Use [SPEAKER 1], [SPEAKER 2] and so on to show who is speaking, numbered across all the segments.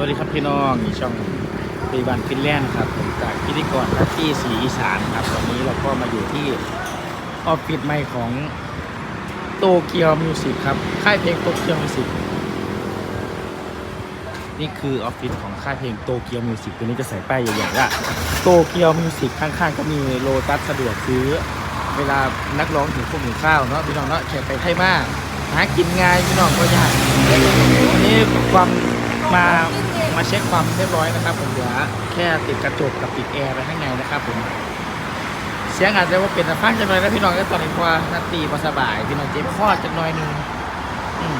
[SPEAKER 1] วัสดีครับพี่น้องช่องปีบันฟินแลนด์ครับผมจากพิธีกรทัตตี้สีอีสานครับวันนี้เราก็มาอยู่ที่ออฟฟิศใหม่ของโตเกียวมิวสิกครับค่ายเพลงโตเกียวมิวสิกนี่คือออฟฟิศของค่ายเพลงโตเกียวมิวสิกตัวนี้จะใส่ป้ายใหญ่ๆว่าโตเกียวมิวสิกข้างๆ ก็มีโลตัสสะดวกซื้อ เวลานักร้องถึงพวกถึงข้าวเนาะพี่น้องเนาะแขกไปไทยมากหากินง่ายพี่น้องก็ยากวันนี้ความ มามาเช็คความเรียบร้อยนะครับ ผมเหลือแค่ติดกระจกกับติดแอร์ไปข้างในนะครับ ผมเสียงอาจจะว่าเป็นฟังจังเลยนะพี่น้องก็ตอนนี้เพราะว่านาตีพอสบายพี่น้องเจ็บข้อจักหน่อยหนึงอืม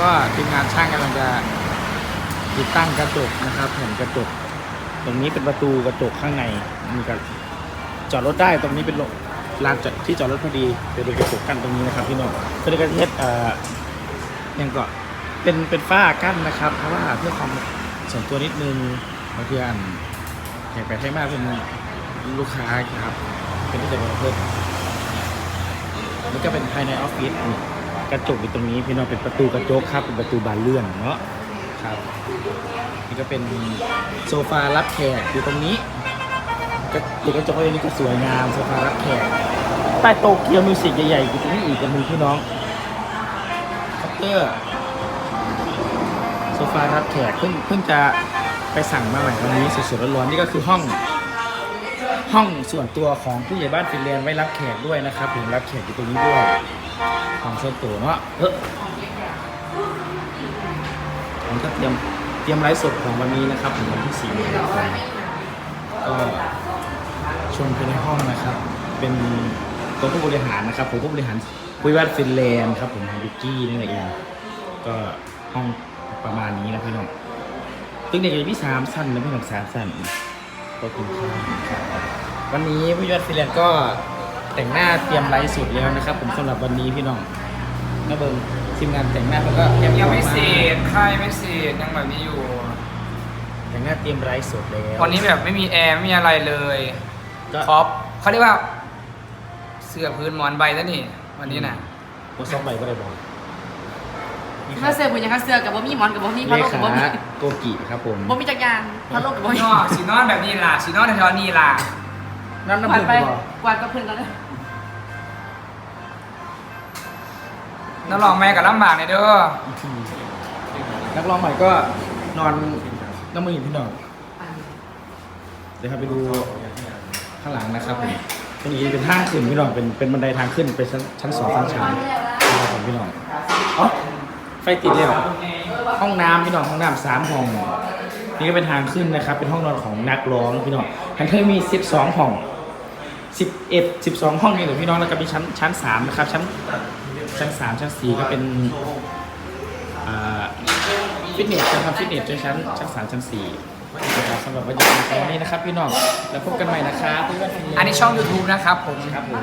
[SPEAKER 1] ก็ทีมงานช่างกำลังจะติดตั้งกระจกนะครับแผ่นกระจก ตรงนี้เป็นประตูกระจกข้างในมีกระจอดรถได้ตรงนี้เป็นโลลานจอดที่จอดรถพอดีเป็นกระจกกั้นตรงนี้นะครับพี่น้องเป็นกระเทศเอ่อยังก็ เป็นเป็นฝ้ากั้นนะครับ เพราะว่าเพื่อความส่วนตัวนิดนึงบางทีอันแขกไปให้มากเป็นลูกค้าครับ เป็นที่จะเป็นเพื่อนนี่ก็เป็นภายในออฟฟิศกระจกอยู่ตรงนี้พี่น้องเป็นประตูกระจกครับเป็นประตูบานเลื่อนเนาะครับนี่ก็เป็นโซฟารับแขกอยู่ตรงนี้ก็เด็กกระจกอันนี้ก็สวยงามโซฟารับแขกใต้โตเกียวมิวสิกใหญ่ๆอยู่ตรงนี้อีกกันมีพี่น้องคัพเตอร์ โซฟารับแขกเพิ่งเพิ่งจะไปสั่งมาใหม่วันนี้สดๆร้อนๆนี่ก็คือห้อง ห้องส่วนตัวของผู้ใหญ่บ้านฟินแลนด์ไว้รับแขกด้วยนะครับผมรับแขกอยู่ตรงนี้ด้วยของส่วนตัวเนาะเออผมก็เตรียมเตรียมไลฟ์สดของวันนี้นะครับผมวันที่4มีนาคมก็ชวนไปในห้องนะครับ เป็นตัวผู้บริหารนะครับผมผู้บริหารวิวัฒน์ฟินแลนด์ครับผมของบิกี้นี่เองก็ห้อง ประมาณนี้นะพี่น้องตึกเด็กอยู่ที่สามสั้นนะพี่น้องสามสั้นก็คุณค่าครับวันนี้วิวัฒน์ฟินแลนด์ก็แต่งหน้าเตรียมไลฟ์สดแล้วนะครับ ผมสำหรับวันนี้พี่น้องน้าเบิงทีมงานแต่งหน้าเขาก็เตรียม
[SPEAKER 2] ยังไม่
[SPEAKER 1] ออกา
[SPEAKER 2] เสร็จค่ายไม่เสร็จยังแบบนี้อยู่
[SPEAKER 1] แต่งหน้าเตรียมไลฟ์สดแล้ว
[SPEAKER 2] วันนี้แบบไม่มีแอร์ไม่มีอะไรเลย
[SPEAKER 1] ก็
[SPEAKER 2] ครอปเขาเรียกว่า เสื้อพื้นหมอนใบแล้วนี่ วันนี้น่ะ
[SPEAKER 1] โมซองใบก็ได้บอก นี่ค
[SPEAKER 3] ถ้า
[SPEAKER 1] รับ
[SPEAKER 3] เสื้อผู้ยังถ้าเสื้อกับบ่มีหมอนกับบ่มี
[SPEAKER 1] เล
[SPEAKER 3] พัดลมกับ
[SPEAKER 1] ขา
[SPEAKER 3] บ่มี
[SPEAKER 1] โกกิครับผม
[SPEAKER 3] บ่มีจักรยานพัดลมกับบ่มี
[SPEAKER 2] นอกสีนอนแบบนี้ล่ะสีนอนแถวๆนี้ล่ะ
[SPEAKER 1] นั่นน้ำ
[SPEAKER 3] กวา
[SPEAKER 1] ผึ้
[SPEAKER 3] ด
[SPEAKER 1] ง
[SPEAKER 3] ไป
[SPEAKER 1] บอก
[SPEAKER 3] กวาดกับเพื่อนกันเลย
[SPEAKER 2] น้องลองแม่กับลำบากเลยเด้อ
[SPEAKER 1] นักร้องใหม่ก็นอนน้ำมือพี่น้องเดี๋ยวครับไปดูข้างหลังนะครับผมตรงนี้เป็นทางขึ้นพี่น้องเป็นเป็นบันไดทางขึ้นไปชั้นชั้นสองชั้นสามของพี่น้องอ๋อไฟติดเลยเหรอห้องน้ำพี่น้องห้องน้ำสามห้อง นี่ก็เป็นทางขึ้นนะครับ เป็นห้องนอนของนักร้องพี่น้องทันเคยมี12ห้อง11 12ห้องนี่เหรอพี่น้องแล้วก็มีชั้นชั้น3นะครับชั้นชั้น3ชั้น4ก็เป็นอ่าฟิตเนสนะครับฟิตเนสด้วยชั้นชั้น3ชั้น4นะครับสำหรับบรรยากาศในวันนี้นะครับพี่น้องแล้วพบกันใหม่นะครับที่บ้านฟินแลนด์
[SPEAKER 2] อันนี้ช่อง YouTube นะครับผม
[SPEAKER 1] ครับผม